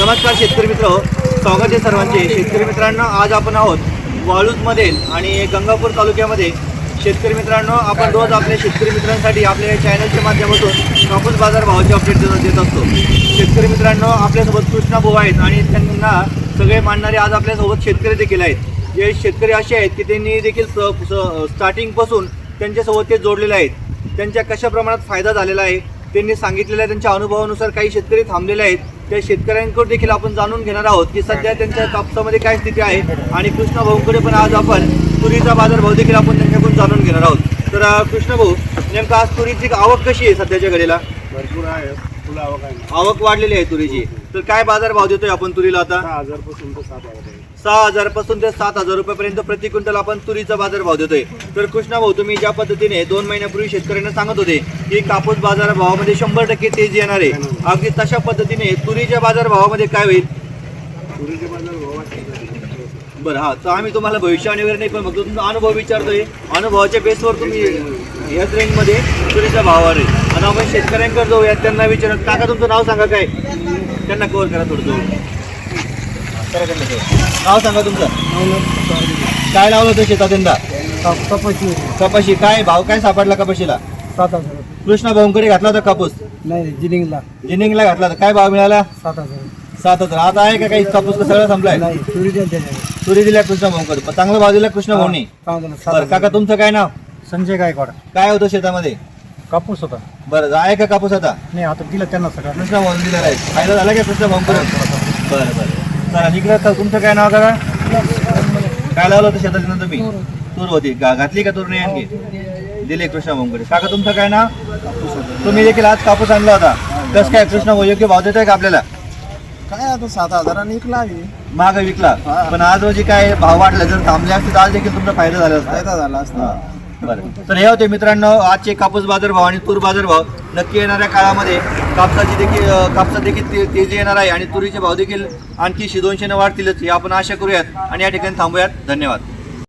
नमस्कार शेतकरी मित्र स्वागत आहे सर्वांचे. शेतकरी मित्रांनो आज आपण आहोत वाळूजमध्ये आणि गंगापूर तालुक्यामध्ये. शेतकरी मित्रांनो आपण रोज आपल्या शेतकरी मित्रांसाठी आपल्या या चॅनलच्या माध्यमातून कापूस बाजार भावाचे अपडेट देत देत असतो. शेतकरी मित्रांनो आपल्यासोबत कृष्णा भाऊ आहेत आणि त्यांना सगळे मानणारे आज आपल्यासोबत शेतकरी देखील आहेत. जे शेतकरी असे आहेत की त्यांनी देखील स- स- स्टार्टिंगपासून त्यांच्यासोबत ते जोडलेले आहेत. त्यांच्या कशा प्रमाणात फायदा झालेला आहे? त्यांनी सांगितलेल्या त्यांच्या अनुभवानुसार काही शेतकरी थांबलेले आहेत. त्या शेतकऱ्यांकडून देखील आपण जाणून घेणार आहोत की सध्या त्यांच्या कापसामध्ये काय स्थिती आहे आणि कृष्ण भाऊंकडे पण आज आपण तुरीचा बाजारभाव देखील आपण त्यांच्याकडून जाणून घेणार आहोत. तर कृष्ण भाऊ नेमकं आज तुरीची आवक कशी आहे सध्याच्या घडीला? भरपूर आहे. फुलं आवक आहे आवक वाढलेली आहे तुरीची. तर काय बाजारभाव देतोय आपण तुरीला आता? सहा हजारपासून तर सात हजार आहे सहा हजारपासून ते सात हजार रुपयापर्यंत प्रति क्विंटल आपण तुरीचा बाजार भाव देतोय. तर कृष्णा भाऊ तुम्ही ज्या पद्धतीने दोन महिन्यापूर्वी शेतकऱ्यांना सांगत होते की कापूस बाजार भावामध्ये शंभर टक्के तेजी येणार आहे. अगदी तशा पद्धतीने तुरीच्या बाजार भावामध्ये काय होईल? तुरीचे बाजार भाव वाटले बरं हा तर आम्ही तुम्हाला भविष्यवाणी वगैरे नाही पण फक्त तुमचा अनुभव विचारतोय. अनुभवाच्या बेसवर तुम्ही याच रेंजमध्ये तुरीचा भाव आहे. आणि आपण शेतकऱ्यांकडे जाऊया. त्यांना विचारत काका तुमचं नाव सांगा काय? त्यांना कव्हर करा थोडं जवळ. नाव सांगा तुमचं. काय लावलं होतं शेतात यंदा? कपाशी. कपाशी काय भाव काय सापडला कपाशीला? सात हजार कृष्णा भाऊंकडे घातला होता कापूस. नाही जिनिंगला जिनिंगला घातला होता. काय भाव मिळाला? सात हजार. सात हजार आता आहे का काही कापूस का सगळं संपलाय? नाही तुरी दिल्या कृष्णा भाऊंकडे. पण चांगला भाव दिला कृष्णा भाऊनी. बरं काका तुमचं काय नाव? संजय गायकवाड. काय होतं शेतामध्ये? कापूस होता. बरं आहे का कापूस आता? नाही आता दिला त्यांना सगळं. कृष्णा भाऊन दिलेला आहे फायदा झाला का कृष्णा भाऊंकडे बरं बरं चला इकडे तर तुमचं काय नाव करा काय लावलं होतं शेतात नंतर तुम्ही? तूर होती. गा- घातली का तूर नाही आणखी? दिले कृष्णा भाऊंकडे काका तुमचं काय नाव? तुम्ही देखील आज कापूस आणला होता. कसं काय कृष्णा भाऊ योग्य भाव देतोय का आपल्याला? काय आता सात हजारांनी इकला महाग विकला. हा. पण आज रोजी काय भाव वाढला जर थांबले असते तर आज देखील तुमचा फायदा झाला असता. फायदा झाला असता. बरं. तर हे होते मित्रांनो आजचे कापूस बाजारभाव आणि तूर बाजारभाव नक्की येणाऱ्या काळामध्ये कापसाची देखील कापसा देखील ते- तेजी येणार आहे आणि तुरीचे भाव देखील आणखी शे दोनशेने वाढतीलच हे आपण आशा करूयात आणि या ठिकाणी थांबूयात. धन्यवाद.